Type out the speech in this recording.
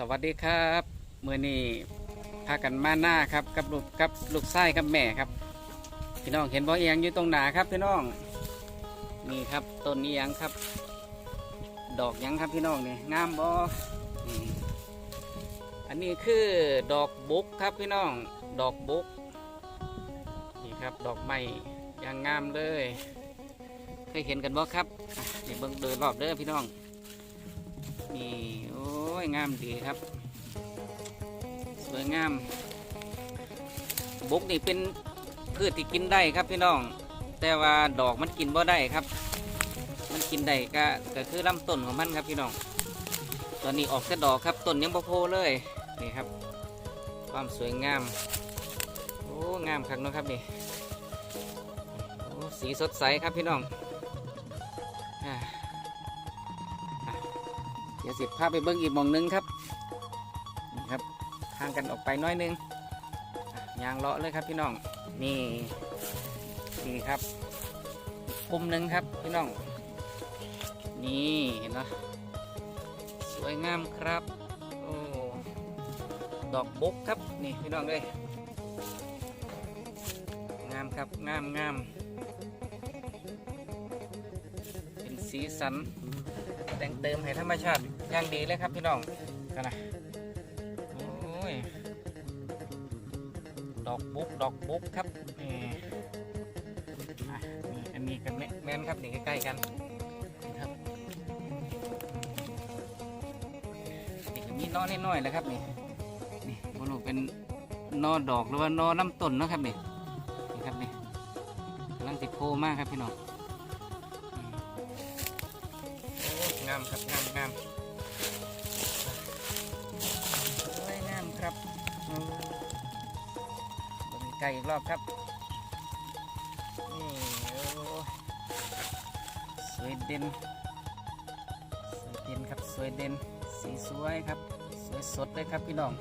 สวัสดีครับเมื่อนี้พากันมาหน้าครับกับลูกกับลูกไส้กับแม่ครับ พี่น้องเห็นบ่เอียงอยู่ตรงหนาครับพี่น้องนี่ครับต้นเอียงครับ ดอกยังครับพี่น้องนี่งามบ่นี่อันนี้คือดอกบุกครับพี่น้องดอกบุกนี่ครับดอกไม้ยางงามเลย เคยเห็นกันบ่ครับอะนี่เบิ่งเดินรอบเด้อพี่น้อง นี่โอ้ยงามดีครับ สวยงามบุกนี่เป็นพืชที่กินได้ครับพี่น้อง แต่ว่าดอกมันกินบ่ได้ครับ มันกินได้ก็ก็คือลำต้นของมันครับพี่น้อง ตอนนี้ออกแต่ดอกครับต้นยังบ่โพเลยนี่ครับ ความสวยงาม โอ้งามคักเนะครับนี่โอ้สีสดใสครับพี่น้องอ่า ดี๋ยวสิพาไปเบิ้งอีกมองหนึงครับนี่ครับทางกันออกไปน้อยหนึงอะยางเลาะเลยครับพี่น้องนี่นี่ครับกลุ่มหนึ่งครับพี่น้อง นี่เห็นไหมสวยงามครับโอ้ดอกบุกครับนี่พี่น้องเลยงามครับงามงามเป็นสีสันแต่งเติมให้ธรรมชาติ อย่างดีเลยครับพี่น้องกันนะโอ้ยดอกบุ๊กดอกบุ๊กครับนี่มีอันนี้กันแม่นครับนี่ใกล้ๆกันครับนี่มีนอน้อยๆแล้วครับนี่นี่บรูเป็นนอดอกหรือว่านอลำต้นนะครับนี่นี่ครับนี่กำลังติดโพมากครับพี่น้องงามครับงามงาม สวยงามครับบะหมี่ไก่อีกรอบครับ นี่โอ้สวยเด่น สวยเด่นครับ สวยเด่น สีสวยครับ สวยสดเลยครับพี่น้อง